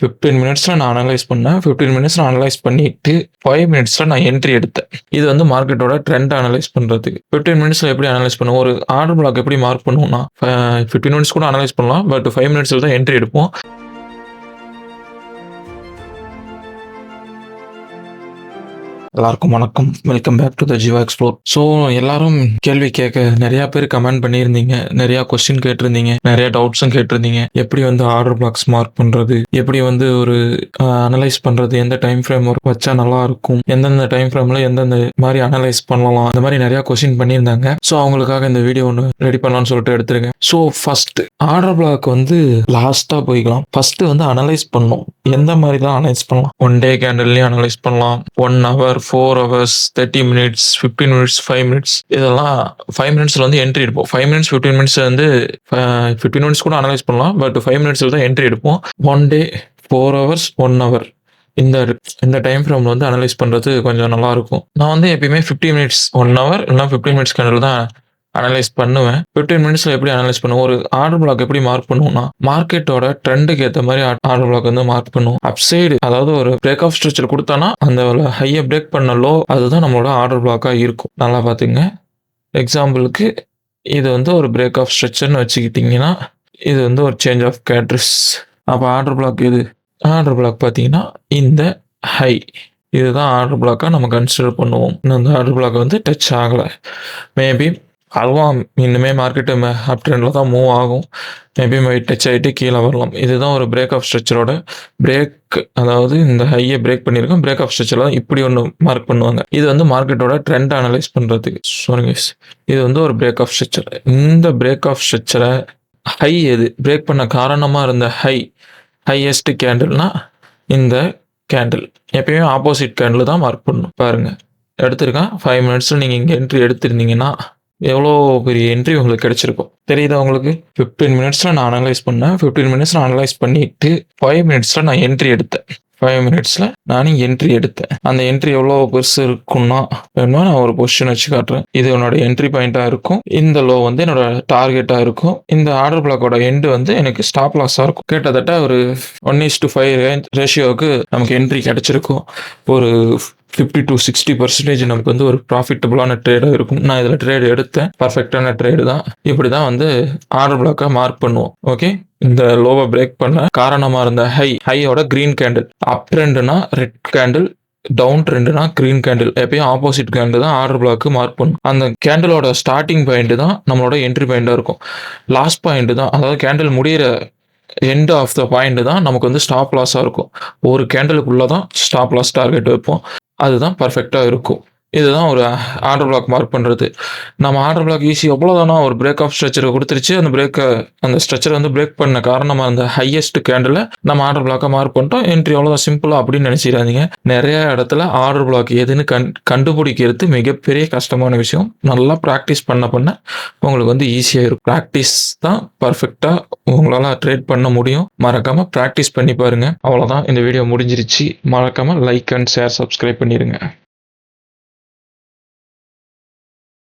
Fifteen மினிட்ஸில் நான் analyse பண்ணேன். ஃபிஃப்டீன் மினிட்ஸில் அனலைஸ் பண்ணிட்டு ஃபைவ் மினிட்ஸில் நான் என்ட்ரி எடுத்தேன். இது வந்து மார்க்கெட்டோட ட்ரெண்ட் அனலைஸ் பண்ணுறதுக்கு ஃபிஃப்டீன் மினிட்ஸில் எப்படி அனலைஸ் பண்ணுவோம்? ஒரு ஆர்டர் பிளாக் எப்படி மார்க் பண்ணுவோம்னா ஃபிஃப்டீன் மினிட்ஸ் கூட அனலைஸ் பண்ணலாம். பட் ஃபைவ் மினிட்ஸில் தான் என்ட்ரி எடுப்போம். எல்லாருக்கும் வணக்கம். Welcome back to the Jiva explore so எல்லாரும் கேள்வி கேட்க நிறைய பேர் கமெண்ட் பண்ணியிருந்தீங்க. நிறைய கொஸ்டின் கேட்டிருந்தீங்க. நிறைய டவுட்ஸும் கேட்டிருந்தீங்க. எப்படி வந்து ஆர்டர் பிளாக்ஸ் மார்க் பண்றது? எப்படி வந்து ஒரு அனலைஸ் பண்றது? எந்த டைம் ஃப்ரேம் வச்சா நல்லா இருக்கும்? எந்தெந்த டைம் ஃப்ரேம்ல எந்தெந்த மாதிரி அனலைஸ் பண்ணலாம்? அந்த மாதிரி நிறைய கொஸ்டின் பண்ணியிருந்தாங்க. ஸோ அவங்களுக்காக இந்த வீடியோ ஒன்று ரெடி பண்ணலாம்னு சொல்லிட்டு எடுத்திருக்கேன். ஸோ ஃபர்ஸ்ட் ஆர்டர் பிளாக் வந்து லாஸ்டா போய்க்கலாம். ஃபர்ஸ்ட் வந்து அனலைஸ் பண்ணோம் எந்த மாதிரி தான் அனலைஸ் பண்ணலாம்? ஒன் டே கேண்டல்லையும் அனலைஸ் பண்ணலாம். One hour four hours thirty minutes fifteen minutes five minutes இதெல்லாம் ஃபைவ் மினிட்ஸில் வந்து என்ட்ரி எடுப்போம். ஃபைவ் மினிட்ஸ் ஃபிஃப்டீன் மினிட்ஸ் வந்து ஃபிஃப்டீன் மினிட்ஸ் கூட அனலைஸ் பண்ணலாம். பட் ஃபைவ் மினிட்ஸில் தான் என்ட்ரி எடுப்போம். One day four hours one hour இந்த இந்த டைம் ஃப்ரேம்ல வந்து அனலைஸ் பண்ணுறது கொஞ்சம் நல்லா இருக்கும். நான் வந்து எப்பயுமே ஃபிஃப்டி மினிட்ஸ் ஒன் ஹவர் இல்லைனா ஃபிஃப்டின் மினிட்ஸ் கேண்டல் தான் அனலைஸ் பண்ணுவேன். ஃபிஃப்டீன் மினிட்ஸில் எப்படி அனலைஸ் பண்ணுவோம்? ஒரு ஆர்டர் பிளாக் எப்படி மார்க் பண்ணுவோம்னா மார்க்கெட்டோட ட்ரெண்டுக்கு ஏற்ற மாதிரி ஆர்டர் பிளாக் வந்து மார்க் பண்ணுவோம். அப்சைடு அதாவது ஒரு பிரேக் ஆஃப் ஸ்ட்ரக்சர் கொடுத்தானா அந்த ஹையை பிரேக் பண்ண லோ அதுதான் நம்மளோட ஆர்டர் பிளாக்காக இருக்கும். நல்லா பார்த்துங்க எக்ஸாம்பிளுக்கு இது வந்து ஒரு பிரேக் ஆஃப் ஸ்ட்ரக்சர்னு வச்சுக்கிட்டிங்கன்னா இது வந்து ஒரு சேஞ்ச் ஆஃப் கேட்ரிஸ் அப்போ ஆர்டர் பிளாக் இது ஆர்டர் பிளாக் பார்த்தீங்கன்னா இந்த ஹை இதுதான் ஆர்டர் பிளாக்காக நம்ம கன்சிடர் பண்ணுவோம். இந்த ஆர்டர் பிளாக் வந்து டச் ஆகலை. மேபி அதுவும் இன்னுமே மார்க்கெட்டு அப் ட்ரெண்டில் தான் மூவ் ஆகும். மேபி மை டச் ஆகிட்டு கீழே வரலாம். இதுதான் ஒரு பிரேக் ஆஃப் ஸ்ட்ரக்சரோட பிரேக் அதாவது இந்த ஹையை பிரேக் பண்ணியிருக்கோம். பிரேக் ஆஃப் ஸ்ட்ரக்சரில் தான் இப்படி ஒன்று மார்க் பண்ணுவாங்க. இது வந்து மார்க்கெட்டோட ட்ரெண்ட் அனலைஸ் பண்ணுறதுக்கு சாரி இது வந்து ஒரு பிரேக் ஆஃப் ஸ்ட்ரக்சர் இந்த பிரேக் ஆஃப் ஸ்ட்ரக்சரை ஹை எது? பிரேக் பண்ண காரணமாக இருந்த ஹை ஹையஸ்ட் கேண்டில்னா இந்த கேண்டில் எப்பயுமே ஆப்போசிட் கேண்டில் தான் மார்க் பண்ணணும் பாருங்கள் எடுத்திருக்கேன். ஃபைவ் மினிட்ஸில் நீங்கள் இங்கே என்ட்ரி எடுத்திருந்தீங்கன்னா எவ்வளோ பெரிய என்ட்ரி உங்களுக்கு கிடைச்சிருக்கும் தெரியுதா உங்களுக்கு? ஃபிஃப்டீன் மினிட்ஸில் நான் அனலைஸ் பண்ணேன். ஃபிஃப்டீன் மினிட்ஸில் அனலைஸ் பண்ணிட்டு ஃபைவ் மினிட்ஸில் நான் என்ட்ரி எடுத்தேன். ஃபைவ் மினிட்ஸில் நானும் என்ட்ரி எடுத்தேன். அந்த என்ட்ரி எவ்வளோ பெருசு இருக்கும்னா வேணுமா நான் ஒரு பொசிஷன் வச்சு காட்டுறேன். இது என்னோட என்ட்ரி பாயிண்ட்டாக இருக்கும். இந்த லோ வந்து என்னோட டார்கெட்டாக இருக்கும். இந்த ஆர்டர் பிளாக்கோட எண்டு வந்து எனக்கு ஸ்டாப் லாஸாக இருக்கும். கிட்டத்தட்ட ஒரு ஒன் இஸ் டு ஃபைவ் ரேஷியோவுக்கு நமக்கு என்ட்ரி கிடச்சிருக்கும். ஒரு ஃபிஃப்டி டு சிக்ஸ்டி பர்சன்டேஜ் நமக்கு வந்து ஒரு ப்ராஃபிட்டபுளான ட்ரேடாக இருக்கும். நான் இதில் ட்ரேடு எடுத்தேன். பர்ஃபெக்டான ட்ரேடு தான். இப்படி தான் வந்து ஆர்டர் பிளாக்காக மார்க் பண்ணுவோம். ஓகே இந்த லோவை பிரேக் பண்ண காரணமாக இருந்த ஹை ஹையோட க்ரீன் கேண்டில் அப் ட்ரெண்டுனா ரெட் கேண்டில் டவுன் ட்ரெண்டுனா க்ரீன் கேண்டில் எப்பயும் ஆப்போசிட் கேண்டில் தான் ஆர்டர் பிளாக்கு மார்க் பண்ணும். அந்த கேண்டிலோட ஸ்டார்டிங் பாயிண்ட் தான் நம்மளோட என்ட்ரி பாயிண்டாக இருக்கும். லாஸ்ட் பாயிண்ட் தான். அதாவது கேண்டில் முடிகிற எண்ட் ஆஃப் த பாயிண்ட் தான் நமக்கு வந்து ஸ்டாப் லாஸாக இருக்கும். ஒரு கேண்டலுக்குள்ளே தான் ஸ்டாப் லாஸ் டார்கெட் வைப்போம். அதுதான் பர்ஃபெக்டாக இருக்கும். இதுதான் ஒரு ஆர்டர் பிளாக் மார்க் பண்ணுறது நம்ம ஆர்டர் பிளாக் ஈஸி எவ்வளோதானா ஒரு பிரேக் ஆஃப் ஸ்ட்ரக்சரை கொடுத்துருச்சு. அந்த பிரேக்கை அந்த ஸ்ட்ரக்சரை வந்து பிரேக் பண்ண காரணமாக அந்த ஹையஸ்ட் கேண்டில் நம்ம ஆர்டர் பிளாக்கை மார்க் பண்ணிட்டோம். என்ட்ரி அவ்வளோதான் சிம்பிளாக அப்படின்னு நினச்சிடாதீங்க. நிறைய இடத்துல ஆர்டர் பிளாக் எதுன்னு கண் கண்டுபிடிக்கிறது மிகப்பெரிய கஷ்டமான விஷயம். நல்லா ப்ராக்டிஸ் பண்ண பண்ண உங்களுக்கு வந்து ஈஸியாக இருக்கும். ப்ராக்டிஸ் தான் பர்ஃபெக்டாக உங்களால் ட்ரேட் பண்ண முடியும். மறக்காமல் ப்ராக்டிஸ் பண்ணி பாருங்கள் அவ்வளோதான் இந்த வீடியோ முடிஞ்சிருச்சு. மறக்காமல் லைக் அண்ட் ஷேர் சப்ஸ்கிரைப் பண்ணிடுங்க